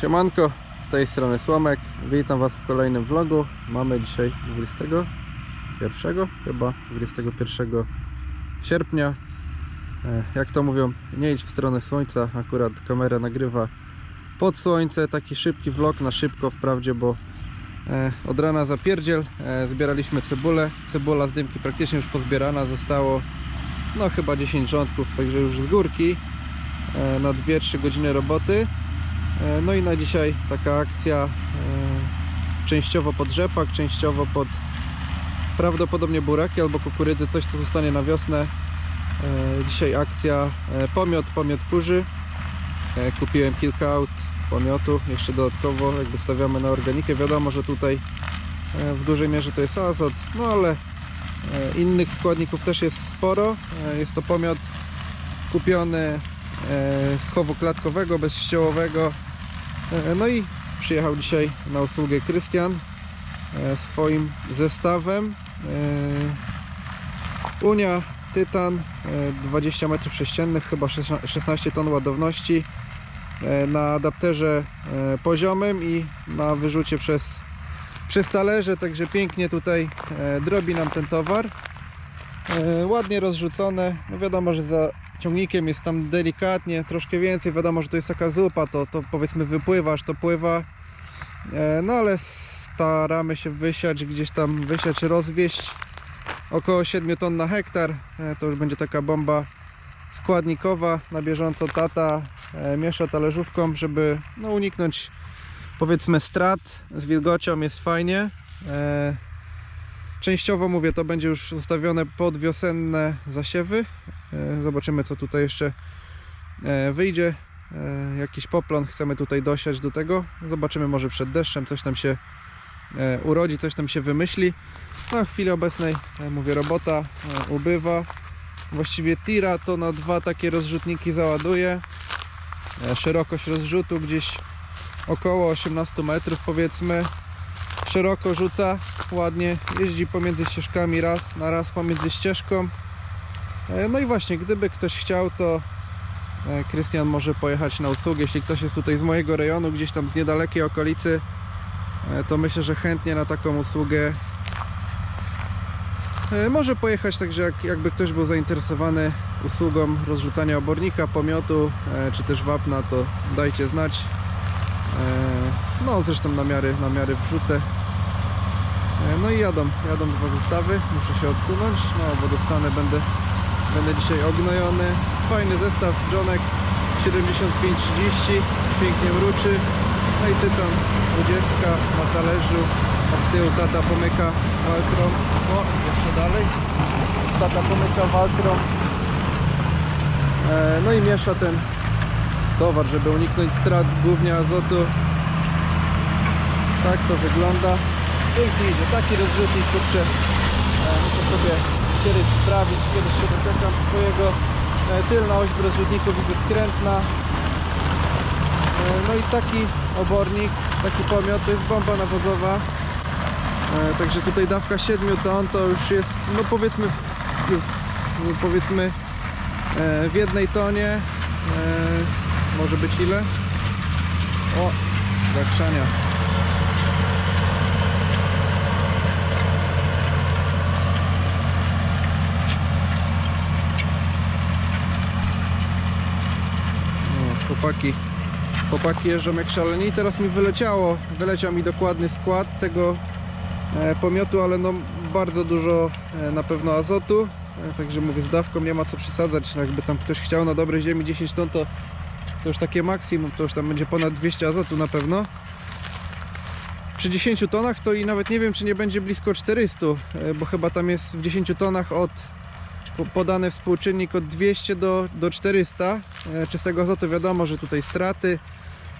Siemanko, z tej strony Słomek. Witam Was w kolejnym vlogu. Mamy dzisiaj 21 chyba 21 sierpnia. E, Jak to mówią, nie idź w stronę słońca. Akurat kamera nagrywa pod słońce. Taki szybki vlog na szybko wprawdzie, bo e, od rana zapierdziel. E, Zbieraliśmy cebulę. Cebula z dymki praktycznie już pozbierana. Zostało no chyba 10 rządków, także już z górki na 2-3 godziny roboty. E, No i na dzisiaj taka akcja e, częściowo pod rzepak, częściowo pod prawdopodobnie buraki albo kukurydzy, coś co zostanie na wiosnę. E, Dzisiaj akcja pomiot, pomiot kurzy. Kupiłem kilka aut pomiotu, jeszcze dodatkowo jakby stawiamy na organikę. Wiadomo, że tutaj w dużej mierze to jest azot, no ale innych składników też jest sporo. Jest to pomiot kupiony z chowu klatkowego, bezściołowego. E, No i przyjechał dzisiaj na usługę Krystian e, swoim zestawem. E, Unia Tytan e, 20 m3, chyba 16 ton ładowności na adapterze poziomym i na wyrzucie przez, przez talerze, także pięknie tutaj drobi nam ten towar. Ładnie rozrzucone, no wiadomo, że za ciągnikiem jest tam delikatnie, troszkę więcej, wiadomo, że to jest taka zupa, to, to powiedzmy wypływasz, to pływa, E, no ale staramy się wysiać, gdzieś tam wysiać, rozwieść około 7 ton na hektar, E, to już będzie taka bomba składnikowa, na bieżąco. Tata e, miesza talerzówką, żeby no, uniknąć powiedzmy strat. Z wilgocią, jest fajnie. Częściowo mówię, to będzie już zostawione pod wiosenne zasiewy. E, Zobaczymy co tutaj jeszcze e, wyjdzie. E, Jakiś poplon chcemy tutaj dosiać do tego. Zobaczymy może przed deszczem coś tam się urodzi, coś tam się wymyśli. No w chwili obecnej, mówię, robota ubywa. Właściwie tira to na dwa takie rozrzutniki załaduje. Szerokość rozrzutu gdzieś około 18 metrów powiedzmy szeroko rzuca, ładnie jeździ pomiędzy ścieżkami raz na raz pomiędzy ścieżką. E, No i właśnie, gdyby ktoś chciał, to e, Krystian może pojechać na usługę. Jeśli ktoś jest tutaj z mojego rejonu, gdzieś tam z niedalekiej okolicy, e, to myślę, że chętnie na taką usługę może pojechać. Także jak, jakby ktoś był zainteresowany usługą rozrzucania obornika, pomiotu czy też wapna, to dajcie znać. No zresztą namiary, namiary wrzucę. E, No i jadą, jadą dwa zestawy, muszę się odsunąć, no bo dostanę, będę, będę dzisiaj ognojony. Fajny zestaw, Johnek 7530, pięknie mruczy. No i tytan 20 na talerzu, a z tyłu tata pomyka walkrą. O, jeszcze dalej. Tata pomyka walkrą. E, No i miesza ten towar, żeby uniknąć strat głównie azotu. Tak to wygląda. Pięknie idzie. Taki rozrzutnik, kurczę, e, muszę sobie kiedyś sprawić, kiedyś się doczekam swojego. E, Tylna oś w rozrzutniku widzę skrętna. E, No i taki obornik, taki pomiot, to jest bomba nawozowa. Także tutaj dawka 7 ton to już jest, no powiedzmy, powiedzmy w jednej tonie może być ile? O, zakrzania. O, chłopaki, chłopaki jeżdżą jak szaleni. I teraz mi wyleciało, wyleciał mi dokładny skład tego e, pomiotu, ale no bardzo dużo e, na pewno azotu, e, także mówię z dawką nie ma co przesadzać, no jakby tam ktoś chciał na dobrej ziemi 10 ton to, to już takie maksimum, to już tam będzie ponad 200 azotu na pewno. Przy 10 tonach to i nawet nie wiem czy nie będzie blisko 400, e, bo chyba tam jest w 10 tonach od podany współczynnik od 200 do, do 400 e, czystego azotu wiadomo, że tutaj straty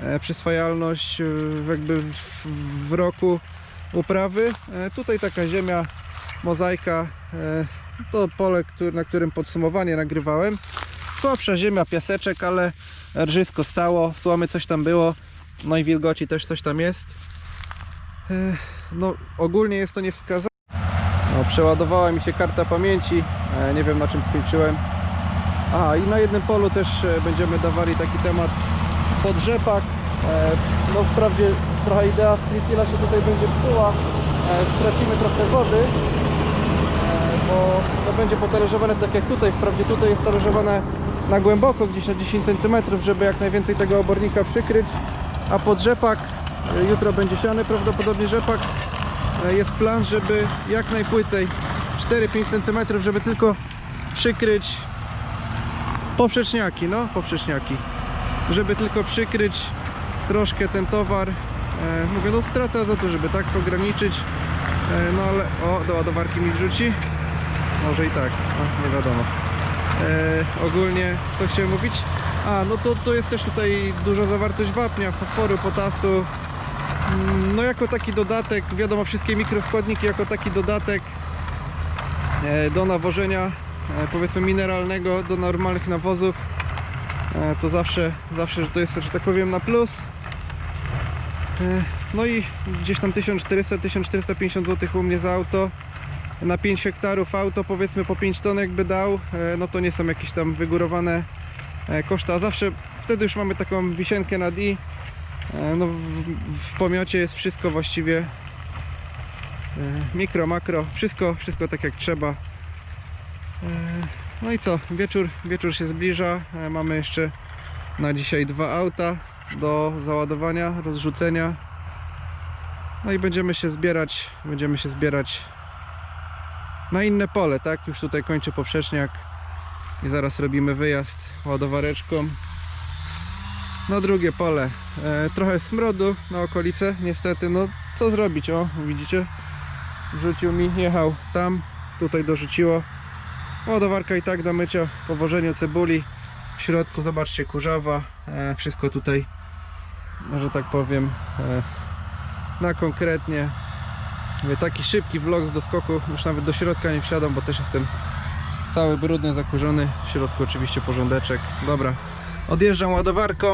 e, przyswajalność e, jakby w, w roku uprawy. Tutaj taka ziemia mozaika to pole, który, na którym podsumowanie nagrywałem. Słabsza ziemia, piaseczek, ale rżysko stało, słomy coś tam było no i wilgoci też coś tam jest. No ogólnie jest to niewskazane no, przeładowała mi się karta pamięci e, nie wiem na czym skończyłem. A i na jednym polu też e, będziemy dawali taki temat. Pod rzepak E, No wprawdzie trochę idea striptila się tutaj będzie psuła, stracimy trochę wody, bo to będzie potalerzowane tak jak tutaj, wprawdzie tutaj jest talerzowane na głęboko, gdzieś na 10 cm, żeby jak najwięcej tego obornika przykryć, a pod rzepak, e, jutro będzie siany prawdopodobnie rzepak, jest plan, żeby jak najpłycej 4-5 cm, żeby tylko przykryć poprzeczniaki, no poprzeczniaki, żeby tylko przykryć troszkę ten towar. E, mówię, no strata azotu, żeby tak ograniczyć. E, no ale, o, do ładowarki mi wrzuci. Może i tak, no, nie wiadomo. E, ogólnie, co chciałem mówić? A, no to, to jest też tutaj duża zawartość wapnia, fosforu, potasu. No jako taki dodatek, wiadomo, wszystkie mikroskładniki jako taki dodatek e, do nawożenia, e, powiedzmy mineralnego, do normalnych nawozów. E, To zawsze, zawsze, to jest, że tak powiem, na plus. No i gdzieś tam 1400-1450 zł u mnie za auto. Na 5 hektarów auto powiedzmy po 5 ton jakby dał, no to nie są jakieś tam wygórowane koszta. A zawsze wtedy już mamy taką wisienkę nad i. E, No w, w pomiocie jest wszystko właściwie e, mikro, makro, wszystko, wszystko tak jak trzeba. E, No i co, wieczór, wieczór się zbliża. Mamy jeszcze na dzisiaj dwa auta do załadowania, rozrzucenia. No i będziemy się zbierać, będziemy się zbierać na inne pole, tak? Już tutaj kończę poprzeczniak i zaraz robimy wyjazd ładowareczką na drugie pole. E, trochę smrodu na okolice, niestety, no co zrobić, o widzicie? Wrzucił mi, jechał tam, tutaj dorzuciło. Ładowarka i tak do mycia po wożeniu cebuli. W środku zobaczcie kurzawa, e, wszystko tutaj, że tak powiem, e, na konkretnie. Taki szybki vlog z doskoku, już nawet do środka nie wsiadam, bo też jestem cały brudny, zakurzony. W środku oczywiście porządeczek. Dobra, odjeżdżam ładowarką.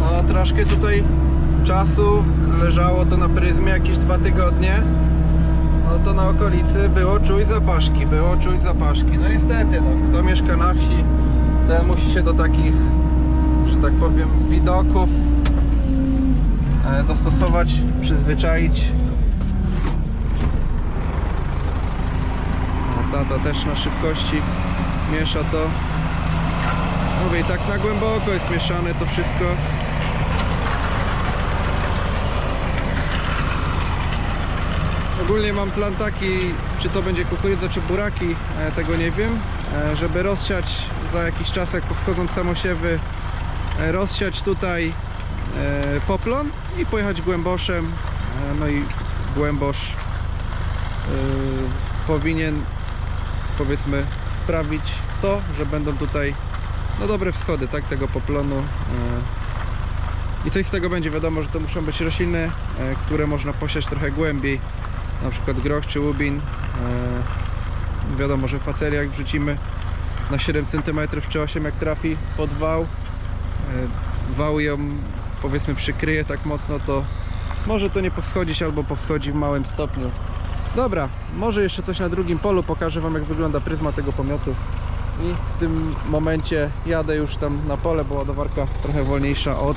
No troszkę tutaj czasu leżało to na pryzmie jakieś dwa tygodnie. No to na okolicy było czuć zapaszki, było czuć zapaszki. No niestety, no, kto mieszka na wsi, ten musi się do takich, że tak powiem, widoków e, dostosować, przyzwyczaić. No, tata też na szybkości miesza to. Mówię, i tak na głęboko jest mieszane to wszystko. Ogólnie mam plan taki, czy to będzie kukurydza, czy buraki, e, tego nie wiem, e, żeby rozsiać za jakiś czas, jak wchodzą samosiewy, rozsiać tutaj e, poplon i pojechać głęboszem. E, No i głębosz e, powinien, powiedzmy, sprawić to, że będą tutaj no dobre wschody, tak, tego poplonu. e, I coś z tego będzie, wiadomo, że to muszą być rośliny, e, które można posiać trochę głębiej na przykład groch czy łubin. E, wiadomo, że facelia jak wrzucimy na 7 cm czy 8 jak trafi pod wał, e, wał ją powiedzmy przykryje tak mocno, to może to nie powschodzić albo powschodzi w małym stopniu. Dobra, może jeszcze coś na drugim polu, pokażę Wam jak wygląda pryzma tego pomiotu. I w tym momencie jadę już tam na pole, bo ładowarka trochę wolniejsza od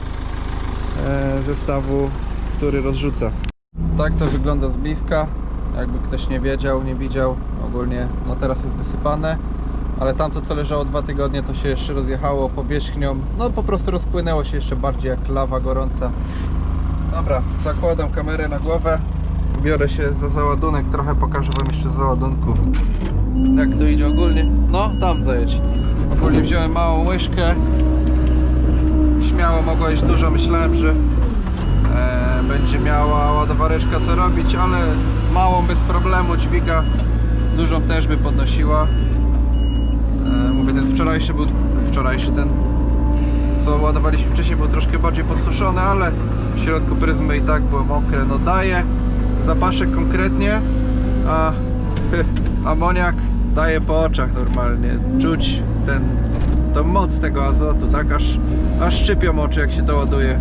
e, zestawu, który rozrzuca. Tak to wygląda z bliska. Jakby ktoś nie wiedział, nie widział, ogólnie no teraz jest wysypane. Ale tamto co leżało dwa tygodnie to się jeszcze rozjechało powierzchnią. No po prostu rozpłynęło się jeszcze bardziej jak lawa gorąca. Dobra, zakładam kamerę na głowę. Biorę się za załadunek, trochę pokażę Wam jeszcze załadunku. Jak to idzie ogólnie? No, tam zajedź. Ogólnie wziąłem małą łyżkę. Śmiało mogła iść dużo, myślałem, że e, będzie miała ładowareczka co robić, ale małą bez problemu dźwiga, dużą też by podnosiła. E, mówię, ten wczorajszy był, wczorajszy ten co ładowaliśmy wcześniej był troszkę bardziej podsuszony, ale w środku pryzmy i tak było mokre, no daje zapaszek konkretnie, a amoniak daje po oczach normalnie, czuć ten, tą moc tego azotu, tak, aż, aż szczypią oczy jak się to ładuje.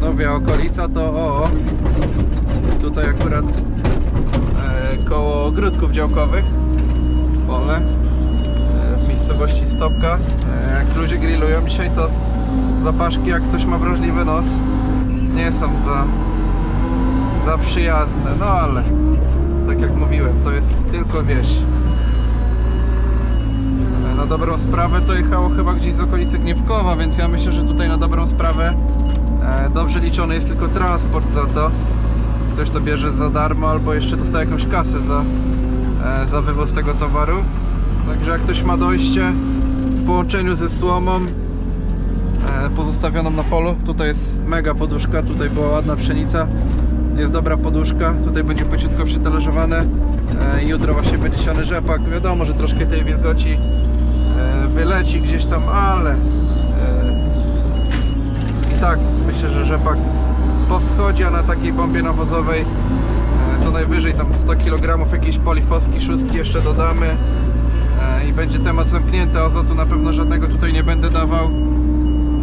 nowa okolica to o, tutaj akurat e, koło ogródków działkowych pole miejscowości Stopka e, jak ludzie grillują dzisiaj to zapaszki jak ktoś ma wrażliwy nos nie są za za przyjazne, no ale tak jak mówiłem, to jest tylko wieś E, na dobrą sprawę to jechało chyba gdzieś z okolicy Gniewkowa, więc ja myślę, że tutaj na dobrą sprawę e, dobrze liczony jest tylko transport za to. Ktoś to bierze za darmo albo jeszcze dostaje jakąś kasę za, za wywóz tego towaru. Także jak ktoś ma dojście w połączeniu ze słomą e, pozostawioną na polu, tutaj jest mega poduszka, tutaj była ładna pszenica, jest dobra poduszka, tutaj będzie pociutko e, jutro właśnie będzie siany rzepak, wiadomo, że troszkę tej wilgoci e, wyleci gdzieś tam, ale i tak myślę, że rzepak po wschodzie, a na takiej bombie nawozowej to najwyżej tam 100 kg jakiejś polifoski, szóstki jeszcze dodamy i będzie temat zamknięty, azotu na pewno żadnego tutaj nie będę dawał.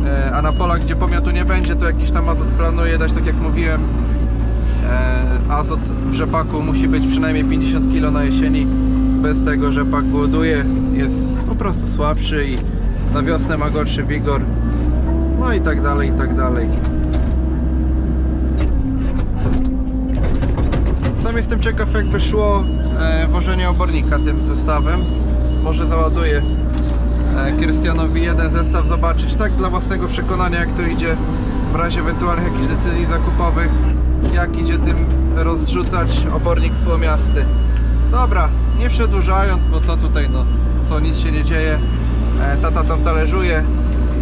E, a na polach, gdzie pomiatu nie będzie, to jakiś tam azot planuję dać, tak jak mówiłem. E, azot w rzepaku musi być przynajmniej 50 kg na jesieni. Bez tego rzepak głoduje, jest po prostu słabszy i na wiosnę ma gorszy wigor. No i tak dalej, i tak dalej. Sam jestem ciekaw jakby szło e, wożenie obornika tym zestawem może załaduję e, Krystianowi jeden zestaw zobaczyć. Tak dla własnego przekonania jak to idzie w razie ewentualnych jakichś decyzji zakupowych jak idzie tym rozrzucać obornik słomiasty. Dobra, nie przedłużając bo co tutaj no, co nic się nie dzieje. E, tata tam talerzuje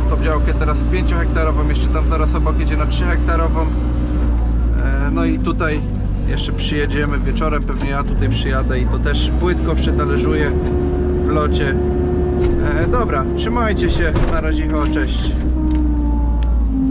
tą działkę teraz 5 hektarową jeszcze tam zaraz obok jedzie na 3 hektarową E, No i tutaj jeszcze przyjedziemy wieczorem, pewnie ja tutaj przyjadę i to też płytko przetależuję locie. E, Dobra, trzymajcie się, na razie, cześć.